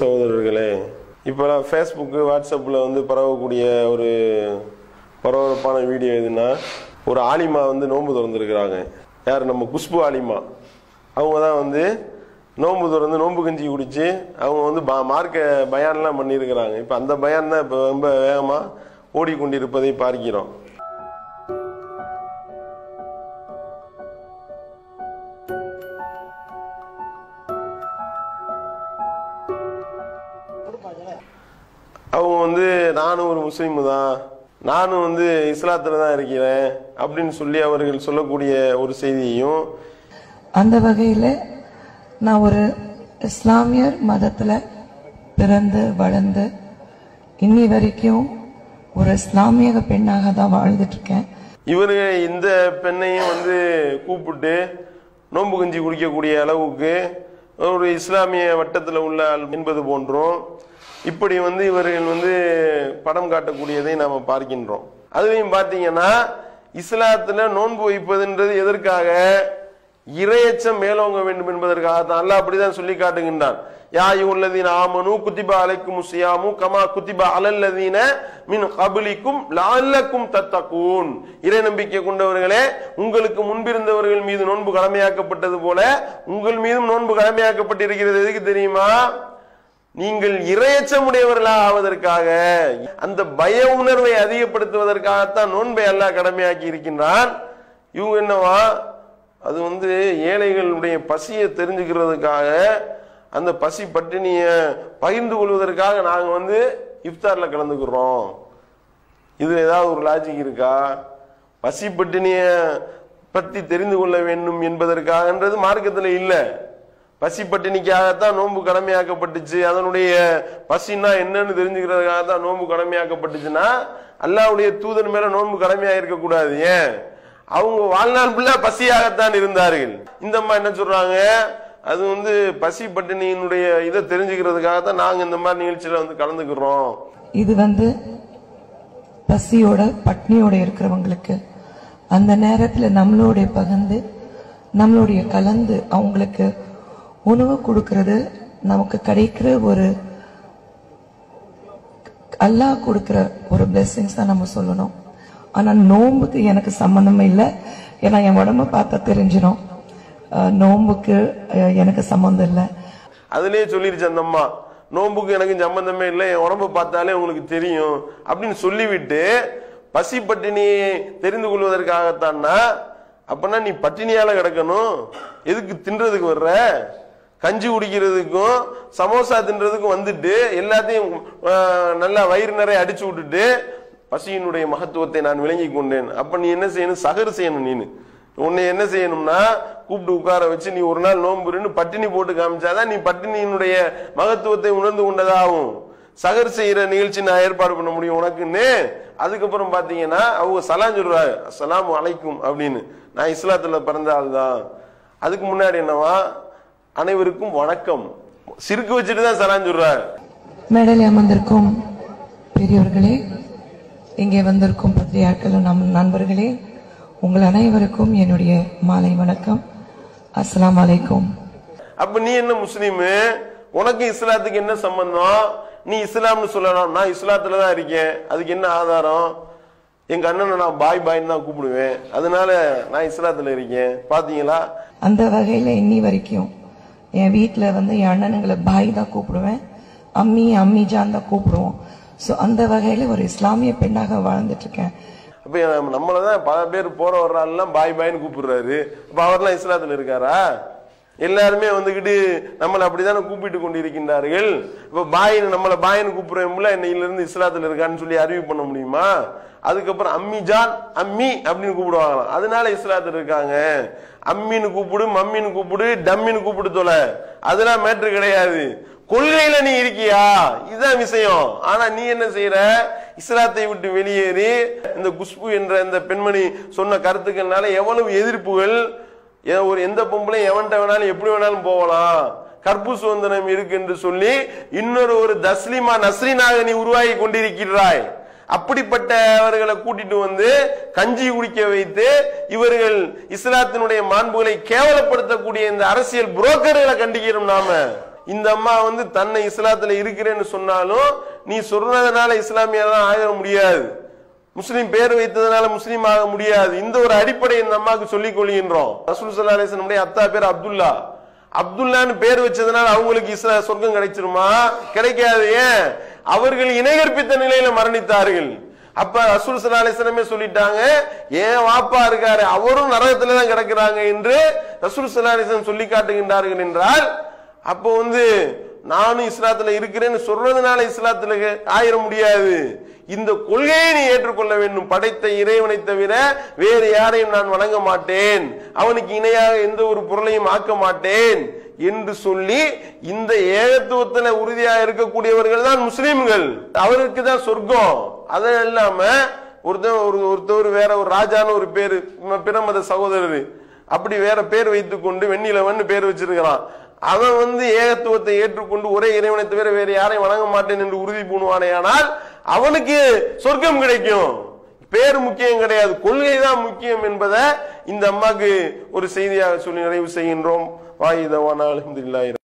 சகோதரர்களே இப்போலாம் ஃபேஸ்புக்கு வாட்ஸ்அப்பில் வந்து பரவக்கூடிய ஒரு பரபரப்பான வீடியோ எதுனா ஒரு ஆலிமா வந்து நோன்பு திறந்துருக்குறாங்க. யார்? நம்ம குஷ்பு ஆலிமா. அவங்க தான் வந்து நோன்பு திறந்து நோன்பு கஞ்சி குடித்து அவங்க வந்து பா- மார்க்க பயான்லாம் பண்ணியிருக்கிறாங்க. இப்போ அந்த பயான் தான் இப்போ ரொம்ப வேகமாக ஓடிக்கொண்டிருப்பதை பார்க்கிறோம். அவங்க வந்து நானும் ஒரு முஸ்லீம் தான். நானும் வந்து இஸ்லாத்துல தான் இருக்கிறேன். அப்படின்னு சொல்லி அவர்கள் சொல்லக்கூடிய ஒரு செய்தியையும் அந்த வகையில் நான் ஒரு இஸ்லாமியர் மதத்தில் பிறந்து வளர்ந்து இன்னி வரைக்கும் ஒரு இஸ்லாமிய பெண்ணாக தான் வாழ்ந்துட்டு இருக்கேன். இவரு இந்த பெண்ணையும் வந்து கூப்பிட்டு நோன்பு கஞ்சி குடிக்கக்கூடிய அளவுக்கு ஒரு இஸ்லாமிய வட்டத்தில் உள்ள என்பது போன்றும் இப்படி வந்து இவர்கள் வந்து படம் காட்டக்கூடியதை நாம பார்க்கின்றோம். அதுலயும் பார்த்தீங்கன்னா இஸ்லாத்துல நோன்பு வைப்பதுன்றது எதற்காக? இரையச்சம் மேலோங்க வேண்டும் என்பதற்காக தான். அல்லாஹ் அப்படிதான் சொல்லி காட்டுகின்றான். யா உள்ளதீன ஆமனு குத்திபா அலைக்கும் சியாமு கமா குத்திபா அலல்லதீன மின் கபிலிக்கும் லால்லக்கும் தத்தக்கூன் இறை நம்பிக்கை கொண்டவர்களே உங்களுக்கு முன்பிருந்தவர்கள் மீது நோன்பு கடமையாக்கப்பட்டது போல உங்கள் மீதும் நோன்பு கடமையாக்கப்பட்டிருக்கிறது. எதுக்கு தெரியுமா? நீங்கள் இரையச்சமுடையவர்களாக ஆவதற்காக அந்த பய உணர்வை அதிகப்படுத்துவதற்காகத்தான் நோன்பை அல்லாஹ் கடமையாக்கி இருக்கின்றான். இவங்க என்னவா? அது வந்து ஏழைகளுடைய பசியை தெரிஞ்சுக்கிறதுக்காக அந்த பசி பட்டினிய பகிர்ந்து கொள்வதற்காக நாங்கள் வந்து இஃப்தாரில் கலந்துக்கிறோம். இதில் ஏதாவது ஒரு லாஜிக் இருக்கா? பசி பட்டினிய பற்றி தெரிந்து கொள்ள வேண்டும் என்பதற்காகன்றது மார்க்கத்தில் இல்லை. பசி பட்டினிக்காகத்தான் நோன்பு கடமையாக்கப்பட்டுச்சு. அதனுடைய பசின்னா என்னன்னு தெரிஞ்சுக்கிறதுக்காக தான் நோன்பு கடமையாக்கப்பட்டுச்சுன்னா அல்லாவுடைய தூதன் மேல நோன்பு கடமையா இருக்க கூடாது ஏன்? அவங்க வாழ்நாள் ஃபுல்லா பசியாகத்தான் இருந்தார்கள். இந்த அம்மா என்ன சொல்றாங்க? அது வந்து பசி பட்டினியினுடைய இதை தெரிஞ்சுக்கிறதுக்காக தான் நாங்க இந்த மாதிரி நிகழ்ச்சியில வந்து கலந்துக்கிறோம். இது வந்து பசியோட பட்னியோட இருக்கிறவங்களுக்கு அந்த நேரத்தில் நம்மளோடைய பகிர்ந்து நம்மளுடைய கலந்து அவங்களுக்கு உணவு கொடுக்கறது நமக்கு கிடைக்கிற ஒரு அல்லாஹ் கொடுக்கிற ஒரு பிளெஸ்ஸிங்ஸ் தான் நம்ம சொல்லணும். ஆனால் நோன்புக்கு எனக்கு சம்மந்தம் இல்லை. ஏன்னா என் உடம்ப பார்த்தா தெரிஞ்சிடும் நோம்புக்கு நோன்புக்கு எனக்கு சம்மந்தம் இல்லை. அதுலயே சொல்லிருச்சு அந்த அம்மா நோன்புக்கு எனக்கு சம்பந்தமே இல்லை என் உடம்பு பார்த்தாலே உங்களுக்கு தெரியும் அப்படின்னு சொல்லிவிட்டு பசி பட்டினியை தெரிந்து கொள்வதற்காகத்தான்னா அப்பனா நீ பட்டினியால கிடக்கணும். எதுக்கு தின்றதுக்கு வர்ற? கஞ்சி குடிக்கிறதுக்கும் சமோசா தின்றதுக்கும் வந்துட்டு எல்லாத்தையும் நல்லா வயிறு நிறைய அடிச்சு விட்டுட்டு பசியினுடைய மகத்துவத்தை நான் விளங்கி கொண்டேன். அப்ப நீ என்ன செய்யணும்? சகர் செய்யணும் நீனு. உன்னை என்ன செய்யணும்னா கூப்பிட்டு உட்கார வச்சு நீ ஒரு நாள் நோம்புன்னு பட்டினி போட்டு காமிச்சாதான் நீ பட்டினியினுடைய மகத்துவத்தை உணர்ந்து கொண்டதாகும். சகர் செய்யற நிகழ்ச்சி நான் ஏற்பாடு பண்ண முடியும் உனக்குன்னு. அதுக்கப்புறம் பாத்தீங்கன்னா அவங்க சலாம் சொல்றாங்க சலாம் அழைக்கும் அப்படின்னு. நான் இஸ்லாத்துல பிறந்த ஆள் தான் அதுக்கு முன்னாடி என்னவா? அனைவருக்கும் வணக்கம். சிறுக்கு வச்சுட்டு தான் சலாம் சொல்றாங்க மேடையில் அமர்ந்திருக்கும் பெரியோர்களே இங்கே வந்திருக்கும் பத்திரியாக்கள் நம் நண்பர்களே உங்கள் அனைவருக்கும் என்னுடைய மாலை வணக்கம். அஸ்ஸலாமு அலைக்கும். அப்ப நீ என்ன முஸ்லீமு? உனக்கு இஸ்லாத்துக்கு என்ன சம்பந்தம்? நீ இஸ்லாம்னு சொல்லலாம். நான் இஸ்லாத்துல தான் இருக்கேன். அதுக்கு என்ன ஆதாரம்? எங்க அண்ணனை நான் பாய் பாய்ன்னு தான் கூப்பிடுவேன். அதனால நான் இஸ்லாத்துல இருக்கேன். பாத்தீங்களா? அந்த வகையில் இன்னி வரைக்கும் என் வீட்டில் வந்து என் அண்ணனுங்களை பாய் தான் கூப்பிடுவேன். அம்மி அம்மி ஜான் தான் கூப்பிடுவோம். ஸோ அந்த வகையில் ஒரு இஸ்லாமிய பெண்ணாக வாழ்ந்துட்டு இருக்கேன் நம்மளை தான் பல பேர் போற வர்றாலாம் பாய் பாய்னு கூப்பிடுறாரு. அப்போ அவர்லாம் இஸ்லாத்தில் இருக்காரா? எல்லாருமே வந்துக்கிட்டு நம்மளை அப்படிதானே கூப்பிட்டு கொண்டிருக்கின்றார்கள். இப்போ பாயின் நம்மளை பாயின்னு கூப்பிடுறோம்ல இன்னையில இருந்து இஸ்லாத்தில் இருக்கான்னு சொல்லி அறிவு பண்ண முடியுமா? அதுக்கப்புறம் அம்மி ஜான் அம்மி அப்படின்னு கூப்பிடுவாங்களாம். அதனால இஸ்லாத்தில் இருக்காங்க. அம்மின்னு கூப்பிடு மம்மின்னு கூப்பிடு டம்மின்னு கூப்பிடு தொலை. அதெல்லாம் மேட்ரு கிடையாது. கொள்கையில நீ இருக்கியா? இதுதான் விஷயம். ஆனா நீ என்ன செய்யற இஸ்லாத்தை விட்டு வெளியேறி இந்த குஷ்பு என்ற இந்த பெண்மணி சொன்ன கருத்துக்கள்னால எவ்வளவு எதிர்ப்புகள்? ஒரு எந்த பொம்பளையும் எவன்ட்ட வேணாலும் எப்படி வேணாலும் போகலாம். கற்பு சுதந்திரம் இருக்கு என்று சொல்லி இன்னொரு ஒரு தஸ்லிமா நஸ்ரீனாக நீ உருவாகி கொண்டிருக்கிறாய். அப்படிப்பட்டவர்களை கூட்டிட்டு வந்து கஞ்சி குடிக்க வைத்து இவர்கள் இஸ்லாத்தினுடைய மாண்புகளை கேவலப்படுத்தக்கூடிய இந்த அரசியல் புரோக்கர்களை கண்டிக்கிறோம் நாம. இந்த அம்மா வந்து தன்னை இஸ்லாத்துல இருக்கிறேன்னு சொன்னாலும் நீ சொல்றதுனால இஸ்லாமியா தான் ஆக முடியாது. முஸ்லீம் பேர் வைத்ததுனால முஸ்லீம் ஆக முடியாது. இந்த ஒரு அடிப்படை இந்த அம்மாவுக்கு சொல்லிக் கொள்கின்றோம். ரசூல் சல்லா அலிஸ்லமுடைய அத்தா பேர் அப்துல்லா. அப்துல்லான்னு பேர் வச்சதுனால அவங்களுக்கு இஸ்லா சொர்க்கம் கிடைச்சிருமா? கிடைக்காது ஏன்? அவர்கள் இணைகற்பித்த நிலையில மரணித்தார்கள். அப்ப ரசூல் சல்லா சொல்லிட்டாங்க ஏன் வாப்பா இருக்காரு அவரும் நரகத்துல தான் கிடக்கிறாங்க என்று ரசூல் சல்லா சொல்லி காட்டுகின்றார்கள் என்றால் அப்போ வந்து நானும் இஸ்லாத்துல இருக்கிறேன்னு சொல்றதுனால இஸ்லாத்துல ஆயிர முடியாது. இந்த கொள்கையை நீ ஏற்றுக்கொள்ள வேண்டும். படைத்த இறைவனை தவிர வேறு யாரையும் நான் வணங்க மாட்டேன். அவனுக்கு இணையாக எந்த ஒரு பொருளையும் ஆக்க மாட்டேன். என்று சொல்லி இந்த ஏகத்துவத்துல உறுதியாக இருக்கக்கூடியவர்கள் தான் முஸ்லீம்கள். அவருக்கு தான் சொர்க்கம். அது இல்லாம ஒருத்தர் ஒரு ஒருத்தவர் வேற ஒரு ராஜான்னு ஒரு பேரு பிரமத சகோதரர். அப்படி வேற பேர் வைத்துக்கொண்டு வெண்ணிலவன் பேர் வச்சிருக்கிறான். அவன் வந்து ஏகத்துவத்தை ஏற்றுக்கொண்டு ஒரே இறைவனை தவிர வேற யாரையும் வணங்க மாட்டேன் என்று உறுதி பூணுவானேயானால் அவனுக்கு சொர்க்கம் கிடைக்கும். பேர் முக்கியம் கிடையாது. கொள்கை தான் முக்கியம் என்பதை இந்த அம்மாக்கு ஒரு செய்தியாக சொல்லி நிறைவு செய்கின்றோம். வாயுதவான அலமதுல்லாயிரம்